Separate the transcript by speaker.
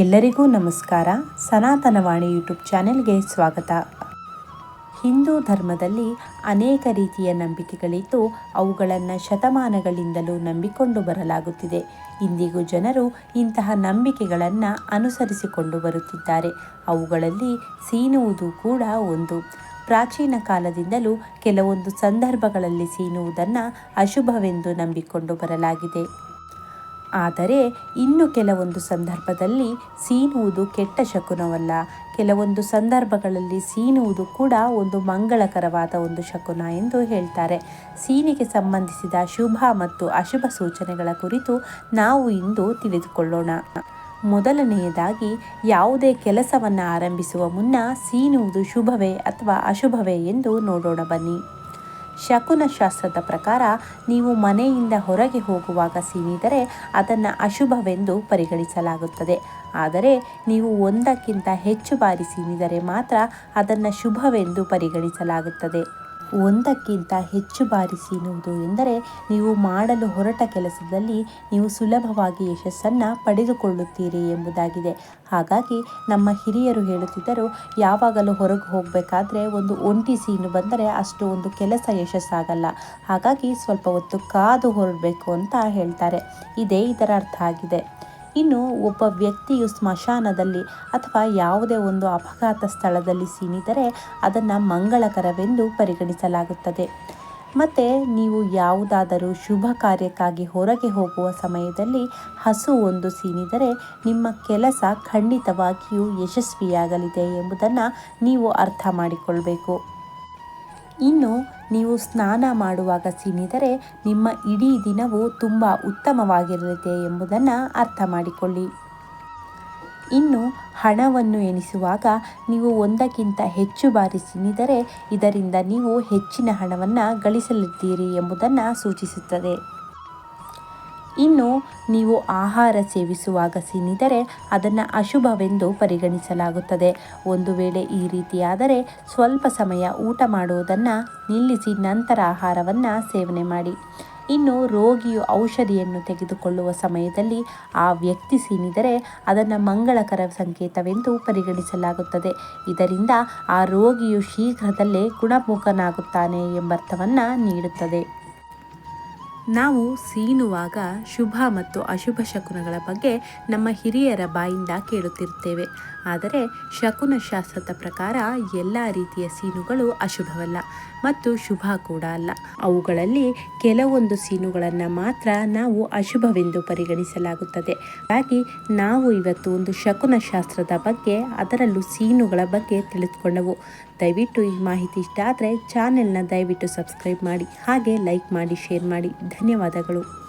Speaker 1: ಎಲ್ಲರಿಗೂ ನಮಸ್ಕಾರ. ಸನಾತನವಾಣಿ ಯೂಟ್ಯೂಬ್ ಚಾನೆಲ್ಗೆ ಸ್ವಾಗತ. ಹಿಂದೂ ಧರ್ಮದಲ್ಲಿ ಅನೇಕ ರೀತಿಯ ನಂಬಿಕೆಗಳಿದ್ದು, ಅವುಗಳನ್ನು ಶತಮಾನಗಳಿಂದಲೂ ನಂಬಿಕೊಂಡು ಬರಲಾಗುತ್ತಿದೆ. ಇಂದಿಗೂ ಜನರು ಇಂತಹ ನಂಬಿಕೆಗಳನ್ನು ಅನುಸರಿಸಿಕೊಂಡು ಬರುತ್ತಿದ್ದಾರೆ. ಅವುಗಳಲ್ಲಿ ಸೀನುವುದು ಕೂಡ ಒಂದು. ಪ್ರಾಚೀನ ಕಾಲದಿಂದಲೂ ಕೆಲವೊಂದು ಸಂದರ್ಭಗಳಲ್ಲಿ ಸೀನುವುದನ್ನು ಅಶುಭವೆಂದು ನಂಬಿಕೊಂಡು ಬರಲಾಗಿದೆ. ಆದರೆ ಇನ್ನು ಕೆಲವೊಂದು ಸಂದರ್ಭದಲ್ಲಿ ಸೀನುವುದು ಕೆಟ್ಟ ಶಕುನವಲ್ಲ. ಕೆಲವೊಂದು ಸಂದರ್ಭಗಳಲ್ಲಿ ಸೀನುವುದು ಕೂಡ ಒಂದು ಮಂಗಳಕರವಾದ ಒಂದು ಶಕುನ ಎಂದು ಹೇಳ್ತಾರೆ. ಸೀನಿಗೆ ಸಂಬಂಧಿಸಿದ ಶುಭ ಮತ್ತು ಅಶುಭ ಸೂಚನೆಗಳ ಕುರಿತು ನಾವು ಇಂದು ತಿಳಿದುಕೊಳ್ಳೋಣ. ಮೊದಲನೆಯದಾಗಿ, ಯಾವುದೇ ಕೆಲಸವನ್ನು ಆರಂಭಿಸುವ ಮುನ್ನ ಸೀನುವುದು ಶುಭವೇ ಅಥವಾ ಅಶುಭವೇ ಎಂದು ನೋಡೋಣ ಬನ್ನಿ. ಶಕುನ ಶಾಸ್ತ್ರದ ಪ್ರಕಾರ ನೀವು ಮನೆಯಿಂದ ಹೊರಗೆ ಹೋಗುವಾಗ ಸೀನಿದರೆ ಅದನ್ನು ಅಶುಭವೆಂದು ಪರಿಗಣಿಸಲಾಗುತ್ತದೆ. ಆದರೆ ನೀವು ಒಂದಕ್ಕಿಂತ ಹೆಚ್ಚು ಬಾರಿ ಸೀನಿದರೆ ಮಾತ್ರ ಅದನ್ನು ಶುಭವೆಂದು ಪರಿಗಣಿಸಲಾಗುತ್ತದೆ. ಒಂದಕ್ಕಿಂತ ಹೆಚ್ಚು ಬಾರಿ ಸೀನುವುದು ಎಂದರೆ ನೀವು ಮಾಡಲು ಹೊರಟ ಕೆಲಸದಲ್ಲಿ ನೀವು ಸುಲಭವಾಗಿ ಯಶಸ್ಸನ್ನು ಪಡೆದುಕೊಳ್ಳುತ್ತೀರಿ ಎಂಬುದಾಗಿದೆ. ಹಾಗಾಗಿ ನಮ್ಮ ಹಿರಿಯರು ಹೇಳುತ್ತಿದ್ದರು, ಯಾವಾಗಲೂ ಹೊರಗೆ ಹೋಗಬೇಕಾದ್ರೆ ಒಂದು ಒಂಟಿ ಸೀನು ಬಂದರೆ ಅಷ್ಟು ಒಂದು ಕೆಲಸ ಯಶಸ್ಸಾಗಲ್ಲ. ಹಾಗಾಗಿ ಸ್ವಲ್ಪ ಹೊತ್ತು ಕಾದು ಹೊರಡಬೇಕು ಅಂತ ಹೇಳ್ತಾರೆ. ಇದೇ ಇದರ ಅರ್ಥ ಆಗಿದೆ. ಇನ್ನು ಒಬ್ಬ ವ್ಯಕ್ತಿಯು ಸ್ಮಶಾನದಲ್ಲಿ ಅಥವಾ ಯಾವುದೇ ಒಂದು ಅಪಘಾತ ಸ್ಥಳದಲ್ಲಿ ಸೀನಿದರೆ ಅದನ್ನು ಮಂಗಳಕರವೆಂದು ಪರಿಗಣಿಸಲಾಗುತ್ತದೆ. ಮತ್ತು ನೀವು ಯಾವುದಾದರೂ ಶುಭ ಕಾರ್ಯಕ್ಕಾಗಿ ಹೊರಗೆ ಹೋಗುವ ಸಮಯದಲ್ಲಿ ಹಸು ಒಂದು ಸೀನಿದರೆ ನಿಮ್ಮ ಕೆಲಸ ಖಂಡಿತವಾಗಿಯೂ ಯಶಸ್ವಿಯಾಗಲಿದೆ ಎಂಬುದನ್ನು ನೀವು ಅರ್ಥ ಮಾಡಿಕೊಳ್ಬೇಕು. ಇನ್ನು ನೀವು ಸ್ನಾನ ಮಾಡುವಾಗ ಸೀನಿದರೆ ನಿಮ್ಮ ಇಡೀ ದಿನವು ತುಂಬ ಉತ್ತಮವಾಗಿರಲಿದೆ ಎಂಬುದನ್ನು ಅರ್ಥ ಮಾಡಿಕೊಳ್ಳಿ. ಇನ್ನು ಹಣವನ್ನು ಎಣಿಸುವಾಗ ನೀವು ಒಂದಕ್ಕಿಂತ ಹೆಚ್ಚು ಬಾರಿ ಸೀನಿದರೆ ಇದರಿಂದ ನೀವು ಹೆಚ್ಚಿನ ಹಣವನ್ನು ಗಳಿಸಲಿದ್ದೀರಿ ಎಂಬುದನ್ನು ಸೂಚಿಸುತ್ತದೆ. ಇನ್ನು ನೀವು ಆಹಾರ ಸೇವಿಸುವಾಗ ಸೀನಿದರೆ ಅದನ್ನು ಅಶುಭವೆಂದು ಪರಿಗಣಿಸಲಾಗುತ್ತದೆ. ಒಂದು ವೇಳೆ ಈ ರೀತಿಯಾದರೆ ಸ್ವಲ್ಪ ಸಮಯ ಊಟ ಮಾಡುವುದನ್ನು ನಿಲ್ಲಿಸಿ ನಂತರ ಆಹಾರವನ್ನು ಸೇವನೆ ಮಾಡಿ. ಇನ್ನು ರೋಗಿಯು ಔಷಧಿಯನ್ನು ತೆಗೆದುಕೊಳ್ಳುವ ಸಮಯದಲ್ಲಿ ಆ ವ್ಯಕ್ತಿ ಸೀನಿದರೆ ಅದನ್ನು ಮಂಗಳಕರ ಸಂಕೇತವೆಂದು ಪರಿಗಣಿಸಲಾಗುತ್ತದೆ. ಇದರಿಂದ ಆ ರೋಗಿಯು ಶೀಘ್ರದಲ್ಲೇ ಗುಣಮುಖನಾಗುತ್ತಾನೆ ಎಂಬರ್ಥವನ್ನು ನೀಡುತ್ತದೆ. ನಾವು ಸೀನುವಾಗ ಶುಭ ಮತ್ತು ಅಶುಭ ಶಕುನಗಳ ಬಗ್ಗೆ ನಮ್ಮ ಹಿರಿಯರ ಬಾಯಿಂದ ಕೇಳುತ್ತಿರುತ್ತೇವೆ. ಆದರೆ ಶಕುನ ಶಾಸ್ತ್ರದ ಪ್ರಕಾರ ಎಲ್ಲ ರೀತಿಯ ಸೀನುಗಳು ಅಶುಭವಲ್ಲ ಮತ್ತು ಶುಭ ಕೂಡ ಅಲ್ಲ. ಅವುಗಳಲ್ಲಿ ಕೆಲವೊಂದು ಸೀನುಗಳನ್ನು ಮಾತ್ರ ನಾವು ಅಶುಭವೆಂದು ಪರಿಗಣಿಸಲಾಗುತ್ತದೆ. ಹಾಗಾಗಿ ನಾವು ಇವತ್ತು ಒಂದು ಶಕುನ ಶಾಸ್ತ್ರದ ಬಗ್ಗೆ, ಅದರಲ್ಲೂ ಸೀನುಗಳ ಬಗ್ಗೆ ತಿಳಿದುಕೊಂಡವು. ದಯವಿಟ್ಟು ಈ ಮಾಹಿತಿ ಇಷ್ಟ ಆದರೆ ಚಾನೆಲ್ನ ದಯವಿಟ್ಟು ಸಬ್ಸ್ಕ್ರೈಬ್ ಮಾಡಿ, ಹಾಗೆ ಲೈಕ್ ಮಾಡಿ, ಶೇರ್ ಮಾಡಿ. ಧನ್ಯವಾದಗಳು.